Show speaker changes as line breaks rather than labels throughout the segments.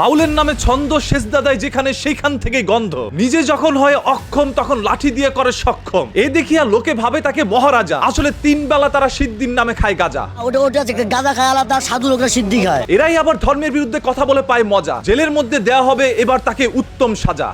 বাউলের নামে ছন্দ শেষ দাদায় যেখানে সেইখান থেকে গন্ধ। নিজে যখন হয় অক্ষম তখন লাঠি দিয়ে করে সক্ষম। এ দেখিয়া লোকে ভাবে তাকে মহারাজা। আসলে তিন বেলা তারা সিদ্ধির নামে খায় গাজা।
ওটা ওটা গাঁদা খায় আলাদা সাধু লোকের সিদ্ধি খায়।
এরাই আবার ধর্মের বিরুদ্ধে কথা বলে পায় মজা। জেলের মধ্যে দেয়া হবে এবার তাকে উত্তম সাজা।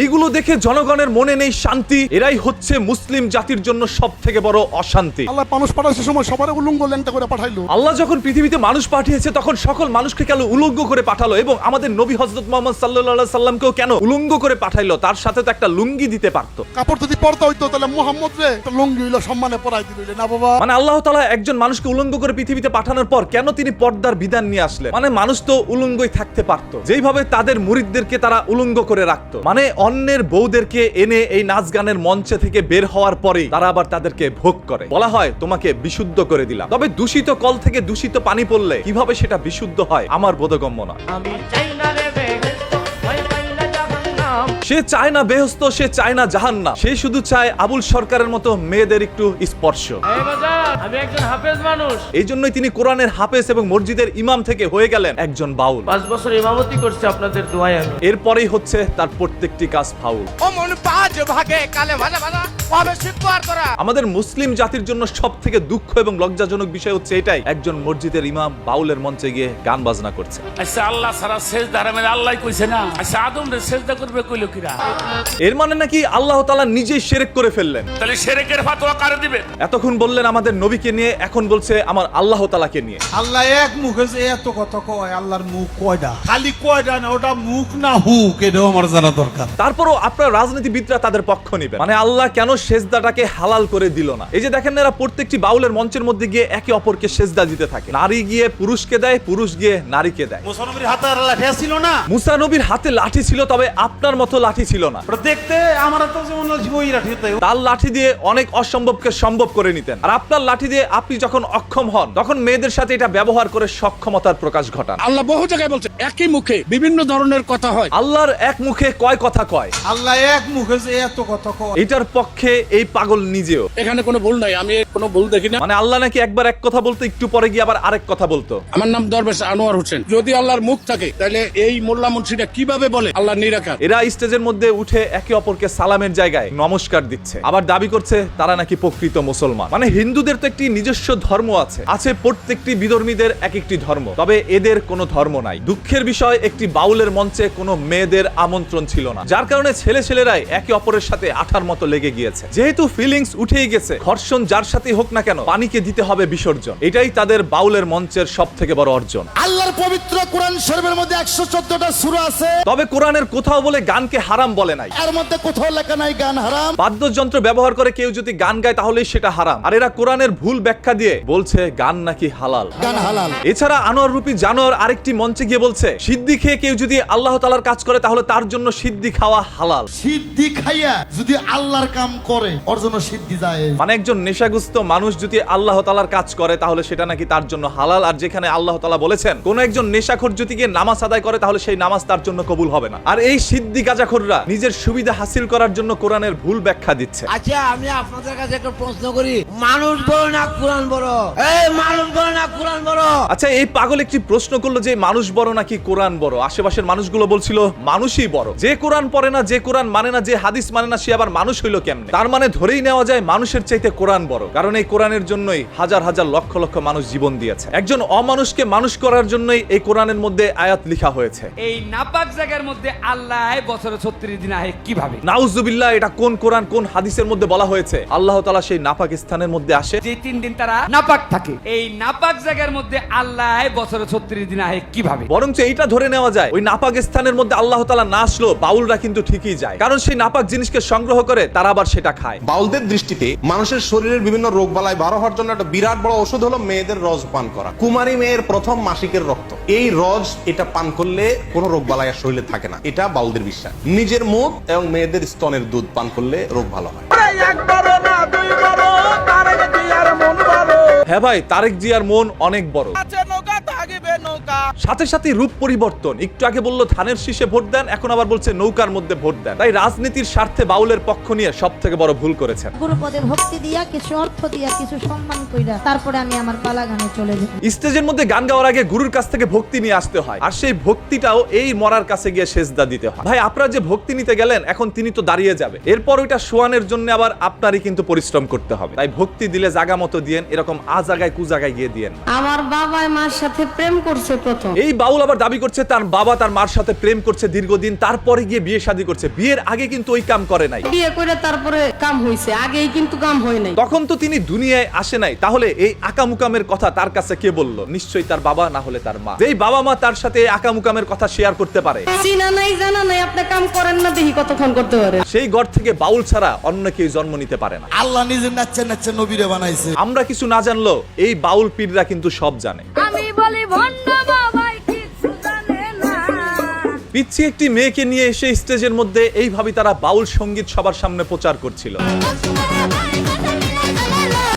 এইগুলো দেখে জনগণের মনে নেই শান্তি। এরাই হচ্ছে মুসলিম জাতির জন্য সব থেকে বড় অশান্তি।
আল্লাহ মানুষ পাঠানোর সময় সবার উলুঙ্গ ল্যাংটা করে পাঠাইলো।
আল্লাহ যখন পৃথিবীতে মানুষ পাঠিয়েছে তখন সকল মানুষকে কেন উলঙ্গ করে পাঠালো? এবং আমাদের নবী হজরত মোহাম্মদ সাল্লাহ সাল্লামকেও কেন উলঙ্গ করে পাঠাইলো? তার সাথে তো একটা লুঙ্গি দিতে পারতো।
কাপড় যদি পরতে হইতো তাহলে মোহাম্মদ রে লুঙ্গি হইল সম্মানে পরাই দিল না বাবা?
মানে আল্লাহ তালা একজন মানুষকে উলঙ্গ করে পৃথিবীতে পাঠানোর পর কেন তিনি পর্দার বিধান নিয়ে আসলেন? মানে মানুষ তো উলঙ্গই থাকতে পারতো। যেইভাবে তাদের মুরিদদেরকে তারা উলঙ্গ করে রাখতো। মানে অন্যের বউদেরকে এনে এই নাচ গানের মঞ্চে থেকে বের হওয়ার পরেই তারা আবার তাদেরকে ভোগ করে। বলা হয় তোমাকে বিশুদ্ধ করে দিলাম। তবে দূষিত কল থেকে দূষিত পানি পড়লে কীভাবে সেটা বিশুদ্ধ হয় আমার বোধগম্য না
আমি চাই না রে
সে চায় না বেহস্ত সে চায় না জাহান্না সে শুধু চায় আবুল সরকারের মতো মেয়েদের একটু স্পর্শ।
আমি একজন হাফেজ মানুষ।
এই জন্যই তিনি কোরআনের হাফেজ এবং মসজিদের ইমাম থেকে হয়ে গেলেন একজন বাউল।
পাঁচ বছর ইমামতি করছি আপনাদের দোয়ায় আমি।
এরপরেই হচ্ছে তার প্রত্যেকটি কাজ ফাউল।
অমন পাঁচ ভাগে কালে ভালো ভালো কবে শিখব আর তোরা
আমাদের মুসলিম জাতির জন্য সব থেকে দুঃখ এবং লজ্জাজনক বিষয় হচ্ছে এটাই একজন মসজিদের ইমাম বাউলের মঞ্চে গিয়ে গান বাজনা করছে।
আচ্ছা আল্লাহ সারা শেষ মানে আল্লাহ কইছে না। আচ্ছা আদম রে সেজদা করবে কইলো কিরা?
এর মানে নাকি আল্লাহ তালা নিজেই সেরেক করে ফেললেন।
তাহলে সেরেকের ফাতোয়া কারে দিবে
এতক্ষণ বললেন আমাদের নবীকে নিয়ে এখন বলছে আমার আল্লাহ তালাকে নিয়ে।
আল্লাহ এক মুখে যে এত কথা কয় আল্লাহর মুখ কয়টা খালি কয়টা না ওটা মুখ না হুক এটাও আমার জানা দরকার।
তারপরও আপনার রাজনীতিবিদরা তাদের পক্ষ নেবেন। মানে আল্লাহ কেন সেজদাটাকে হালাল করে দিল না? এই যে দেখেন এরা প্রত্যেকটি বাউলের মঞ্চের মধ্যে গিয়ে একে অপরকে সেজদা দিতে থাকে। নারী গিয়ে পুরুষকে দেয় পুরুষ গিয়ে নারীকে দেয়।
মুসলমানের হাতে লাঠি ছিল না?
মুসানবীর হাতে লাঠি ছিল তবে আপনার মতো লাঠি ছিল না।
দেখতে আমার তো যেমন ওই লাঠি
তার লাঠি দিয়ে অনেক অসম্ভবকে সম্ভব করে নিতেন। আর আপনার লাঠি দিয়ে আপনি যখন অক্ষম হন তখন মেয়েদের সাথে এটা ব্যবহার করে সক্ষমতার প্রকাশ ঘটান।
আল্লাহ বহু জায়গায় বলছে একই মুখে বিভিন্ন ধরনের কথা হয়।
আল্লাহর এক মুখে কয় কথা কয়?
আল্লাহ এক মুখে যে এত কথা কয়।
এটার পক্ষে এই পাগল নিজেও।
এখানে কোনো ভুল নাই আমি কোনো ভুল দেখি না।
মানে আল্লাহ নাকি একবার এক কথা বলতো একটু পরে গিয়ে আবার আরেক কথা বলতো?
আমার নাম দরবেশ আনোয়ার হোসেন। যদি আল্লাহর মুখ থাকে তাহলে এই মোল্লা মুন্সিটা কীভাবে বলে? আল্লাহ নিরাকার।
এরা স্টেজের মধ্যে উঠে একে অপরকে সালামের জায়গায় নমস্কার দিচ্ছে। আবার দাবি করছে তারা নাকি প্রকৃত মুসলমান। মানে হিন্দুদের তো একটি নিজস্ব ধর্ম আছে। আছে প্রত্যেকটি বিধর্মীদের এক একটি ধর্ম। তবে এদের কোনো ধর্ম নাই। দুঃখের বিষয় একটি বাউলের মঞ্চে কোনো মেয়েদের আমন্ত্রণ ছিল না। যার কারণে ছেলে ছেলেরাই একে অপরের সাথে আঠার মতো লেগে গিয়েছে। যেহেতু ফিলিংস উঠেই গেছে ঘর্ষণ যার সাথে হোক না কেন পানিকে দিতে হবে বিসর্জন। এটাই তাদের বাউলের মঞ্চের সব থেকে বড় অর্জন।
আল্লাহর পবিত্র কোরআন শরীফের মধ্যে একশো চোদ্দটা সুরা আছে।
তবে কোরআনের কোথাও বলে গানকে হারাম বলে নাই।
এর মধ্যে কোথাও লেখা নাই গান হারাম।
বাদ্যযন্ত্র ব্যবহার করে কেউ যদি গান গায় তাহলেই সেটা হারাম। আর এরা কোরআনের ভুল ব্যাখ্যা দিয়ে বলছে গান নাকি হালাল।
গান হালাল।
এছাড়া আনোয়ার রূপী জানোয়ার আরেকটি মঞ্চে গিয়ে বলছে সিদ্ধি খেয়ে কেউ যদি আল্লাহ তালার কাজ করে তাহলে তার জন্য সিদ্ধি খাওয়া হালাল।
সিদ্ধি খাইয়া যদি আল্লাহর কাম করে ওর জন্য সিদ্ধি যায়
মানে একজন নেশাগ্রস্ত মানুষ যদি আল্লাহ তালার কাজ করে তাহলে সেটা নাকি তার জন্য হালাল। আর যেখানে আল্লাহ তালা বলেছেন কোন একজন নেশাখোর যদি গিয়ে নামাজ আদায় করে তাহলে সেই নামাজ তার জন্য কবুল হবে না। আর এই সিদ্ধি গাজাখোররা নিজের সুবিধা হাসিল করার জন্য কোরআনের ভুল ব্যাখ্যা দিচ্ছে।
আচ্ছা আমি আপনাদের কাছে একটা প্রশ্ন করি। মানুষ বড় না কোরআন বড়? এই মানুষ বড় না কোরআন বড়?
আচ্ছা এই পাগল একটি প্রশ্ন করল যে মানুষ বড় নাকি কোরআন বড়? আশেপাশের মানুষগুলো বলছিল মানুষই বড়। যে কোরআন পড়ে না যে কোরআন মানে না যে হাদিস মানে না সে আবার মানুষ হইল কেমনে? তার মানে ধরেই নেওয়া যায় মানুষের চাইতে কোরআন বড়। কারণ এই কোরআনের জন্যই হাজার হাজার লক্ষ লক্ষ মানুষ জীবন দিয়েছে। একজন অমানুষকে মানুষ করার জন্যই এই কোরআনের মধ্যে আয়াত লিখা হয়েছে।
এই নাপাক জায়গার মধ্যে আল্লাহ বছরে ছত্রিশ দিন আহে কীভাবে?
নাউজুবিল্লাহ এটা কোন কোরআন কোন হাদিসের মধ্যে বলা হয়েছে? আল্লাহ তালা সেই নাপাকিস্তানের মধ্যে আসে
যে তিন দিন তারা নাপাক থাকে। এই নাপাক জায়গার মধ্যে আল্লাহ বছরে ছত্রিশ দিন আহে কীভাবে?
বরঞ্চ এইটা ধরে নেওয়া যায় ওই নাপাক স্থানের মধ্যে আল্লাহ তালা না আসলো বাউলরা কিন্তু ঠিকই যায়। কারণ সেই নাপাক জিনিসকে সংগ্রহ করে তারা আবার সেটা খায়।
বাউলদের দৃষ্টিতে মানুষের শরীরের বিভিন্ন রোগ বালাই বারো হওয়ার জন্য একটা বিরাট বড় ওষুধ হলো মেয়েদের রজ পান করা। কুমারী মেয়ের প্রথম মাসিকের রক্ত। এই রজ এটা পান করলে কোনো রোগ বালাই আর শরীরে থাকে না। এটা বাউলদের বিশ্বাস। নিজের মুখ এবং মেয়েদের স্তনের দুধ পান করলে রোগ ভালো হয়।
হ্যাঁ ভাই তারেক জিয়ার মন অনেক বড়। সাথে সাথে রূপ পরিবর্তন। একটু আগে বলল ধানের শীষে ভোট দেন এখন আবার বলছে নৌকার মধ্যে ভোট দেন। তাই রাজনীতির স্বার্থে বাউলের পক্ষ নিয়ে সব থেকে বড় ভুল করেছেন।
ভক্তি দিয়া কিছু অর্থ দিয়া কিছু সম্মান কইরা তারপরে আমি আমার পালা গানে চলে যাব
স্টেজের মধ্যে গান গাওয়ার আগে গুরুর কাছ থেকে ভক্তি নিয়ে আসতে হয় আর সেই ভক্তিটাও এই মরার কাছে গিয়ে সেজদা দিতে হয়। ভাই আপনারা যে ভক্তি নিতে গেলেন এখন তিনি তো দাঁড়িয়ে যাবে। এরপর ওইটা শোয়ানের জন্য আবার আপনারই কিন্তু পরিশ্রম করতে হবে। তাই ভক্তি দিলে জাগা মতো দিয়েন এরকম আ জায়গায় কু জায়গায় গিয়ে দিয়েন।
আমার বাবা মার সাথে প্রেম করছে প্রথম।
এই বাউল আবার দাবি করছে তার বাবা তার মার সাথে প্রেম করছে দীর্ঘদিন তারপরে গিয়ে বিয়ে শাদী করছে। বিয়ের আগে কিন্তু ওই কাম করে নাই।
বিয়ে করে তারপরে কাম হইছে আগেই কিন্তু কাম হয় নাই।
তখন তো তিনি দুনিয়ায় আসে নাই। তাহলে এই আকামুকামের কথা তার কাছে কে বলল? নিশ্চয়ই তার বাবা না হলে তার মা। যেই বাবা মা তার সাথে আকামুকামের কথা শেয়ার করতে পারে।
চিনা নাই জানা নাই আপনি কাম করেন না দেখি কতক্ষণ করতে পারে।
সেই ঘর থেকে বাউল ছাড়া অন্য কেউ জন্ম নিতে পারে না।
আল্লাহ নিজে নাচছে নাচছে নবীরে বানাইছে।
আমরা কিছু না জানলো এই বাউল পীররা কিন্তু সব জানে।
আমি বলি ভন্ড
পিচ্ছি একটি মেয়েকে নিয়ে এসে স্টেজের মধ্যে এইভাবে তারা বাউল সংগীত সবার সামনে প্রচার করছিল।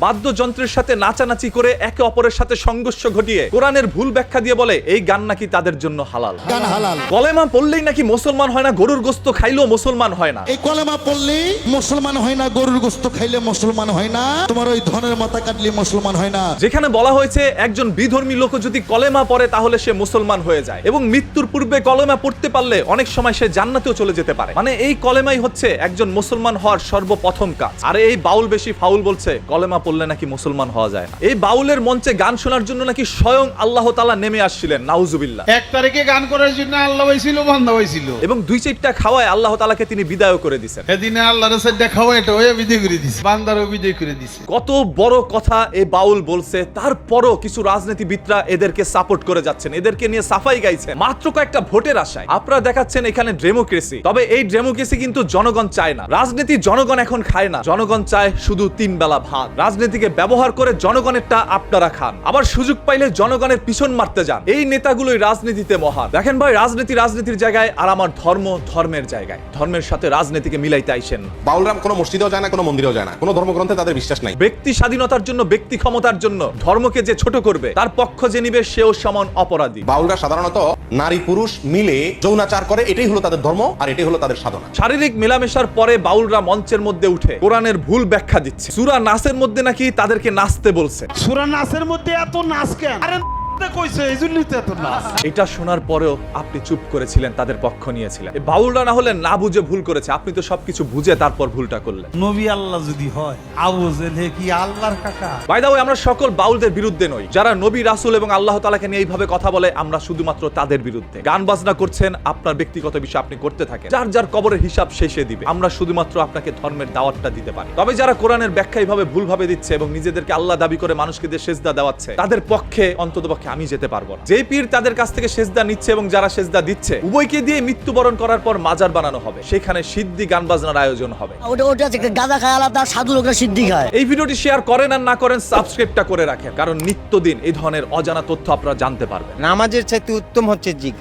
বাদ্যযন্ত্রের সাথে নাচানাচি করে একে অপরের সাথে সংঘর্ষ ঘটিয়ে কোরআনের ভুল ব্যাখ্যা দিয়ে বলে এই গান নাকি তাদের জন্য হালাল।
হালাল।
কলেমা পড়লেই নাকি মুসলমান হয় না গরুর গোস্ত খাইলেও মুসলমান হয় না।
এই কলেমা পড়লে মুসলমান হয় না গরুর গোস্ত খাইলে মুসলমান হয় না তোমার ওই ধনের মাথা কাটলে মুসলমান হয় না।
যেখানে বলা হয়েছে একজন বিধর্মী লোক যদি কলেমা পড়ে তাহলে সে মুসলমান হয়ে যায়। এবং মৃত্যুর পূর্বে কলেমা পড়তে পারলে অনেক সময় সে জান্নাতেও চলে যেতে পারে। মানে এই কলেমাই হচ্ছে একজন মুসলমান হওয়ার সর্বপ্রথম কাজ। আর এই বাউল বেশি ফাউল বলছে কলেমা পড়লে নাকি মুসলমান হওয়া যায় না। এই বাউলের মঞ্চে গান শোনার জন্য নাকি স্বয়ং আল্লাহ তালা নেমে আসছিলেন নাউজুবিল্লাহ।
এক তারিখে গান করার জন্য আল্লাহ হয়েছিল বন্ধ হয়েছিল
এবং দুই চারটা খাওয়ায় আল্লাহ তালাকে তিনি বিদায় করে দিছেন।
সেদিনে আল্লাহর সাথে দেখাও এটা হয়ে বিদায় করে দিছে বান্দারও বিদায় করে দিছে।
কত বড় কথা এই বাউল বলছে তারপরও কিছু রাজনীতিবিদরা এদেরকে সাপোর্ট করে যাচ্ছেন এদেরকে নিয়ে সাফাই গাইছে মাত্র কয়েকটা ভোটের আশায় আপনারা দেখাচ্ছেন এখানে ডেমোক্রেসি তবে এই ডেমোক্রেসি কিন্তু জনগণ চায় না। রাজনীতি জনগণ এখন খায় না জনগণ চায় শুধু তিন বেলা ভাত। রাজনীতিকে ব্যবহার করে জনগণেরটা আপনারা খান। আবার সুযোগ পাইলে জনগণের পিছন মারতে যান। এই নেতাগুলোই রাজনীতিতে মহান। দেখেন ভাই রাজনীতি রাজনীতির জায়গায় আর আমার ধর্ম ধর্মের জায়গায়। ধর্মের সাথে রাজনীতিকে মিলাইতে আইসেন।
বাউলরাম কোনো মসজিদেও যায় না কোনো মন্দিরেও যায় না। কোনো ধর্মগ্রন্থে তাদের বিশ্বাস নাই।
ব্যক্তি স্বাধীনতার জন্য ব্যক্তি ক্ষমতার জন্য ধর্মকে যে ছোট করবে তার পক্ষ যে নিবে সেও সমান অপরাধী।
বাউলরা সাধারণত নারী পুরুষ মিলে যৌনাচার করে এটাই হলো তাদের ধর্ম আর এটাই হলো তাদের সাধনা।
শারীরিক মেলামেশার পরে বাউলরা মঞ্চের মধ্যে উঠে কোরআনের ভুল ব্যাখ্যা দিচ্ছে। সুরা নাসের মধ্যে নাকি তাদেরকে নাচতে বলছে?
সুরা নাচের মধ্যে এত নাচ কেন? আরে কইছে এই জন্যই তো এত নাচ।
এটা শোনার পরেও আপনি চুপ করেছিলেন তাদের পক্ষ নিয়েছিলেন। এই বাউলরা না হলে না বুঝে ভুল করেছে আপনি তো সবকিছু বুঝে তারপর ভুলটা করলেন।
নবী আল্লাহ যদি হয় আবু জেলে কি আল্লাহর কাকা?
বাই দা আমরা সকল বাউলদের বিরুদ্ধে নই। যারা নবী রাসূল এবং আল্লাহ তাআলাকে নিয়ে এইভাবে কথা বলে আমরা শুধুমাত্র তাদের বিরুদ্ধে। গান বাজনা করছেন আপনার ব্যক্তিগত বিষয় আপনি করতে থাকেন। যার যার কবরের হিসাব শেষে দিবে। আমরা শুধুমাত্র আপনাকে ধর্মের দাওয়াতটা দিতে পারি। তবে যারা কোরআনের ব্যাখ্যা এইভাবে ভুলভাবে দিচ্ছে এবং নিজেদেরকে আল্লাহ দাবি করে মানুষকে দিয়ে সেজদা দেওয়াচ্ছে তাদের পক্ষে অন্ততপক্ষে আমি যেতে পারব না। যে পীর তাদের কাছ থেকে সেজদা নিচ্ছে এবং যারা সেজদা দিচ্ছে উভয়কে দিয়ে মৃত্যুবরণ করার পর মাজার বানানো হবে। সেখানে সিদ্ধি গান বাজনার আয়োজন হবে।
ওটা গাঁদা খায় আলাদা সাধু লোকরা সিদ্ধি খায়।
এই ভিডিওটি শেয়ার করেন আর না করেন সাবস্ক্রাইবটা করে রাখেন। কারণ নিত্যদিন এই ধরনের অজানা তথ্য আপনারা জানতে পারবেন।
নামাজের চাইতে উত্তম হচ্ছে জিকির।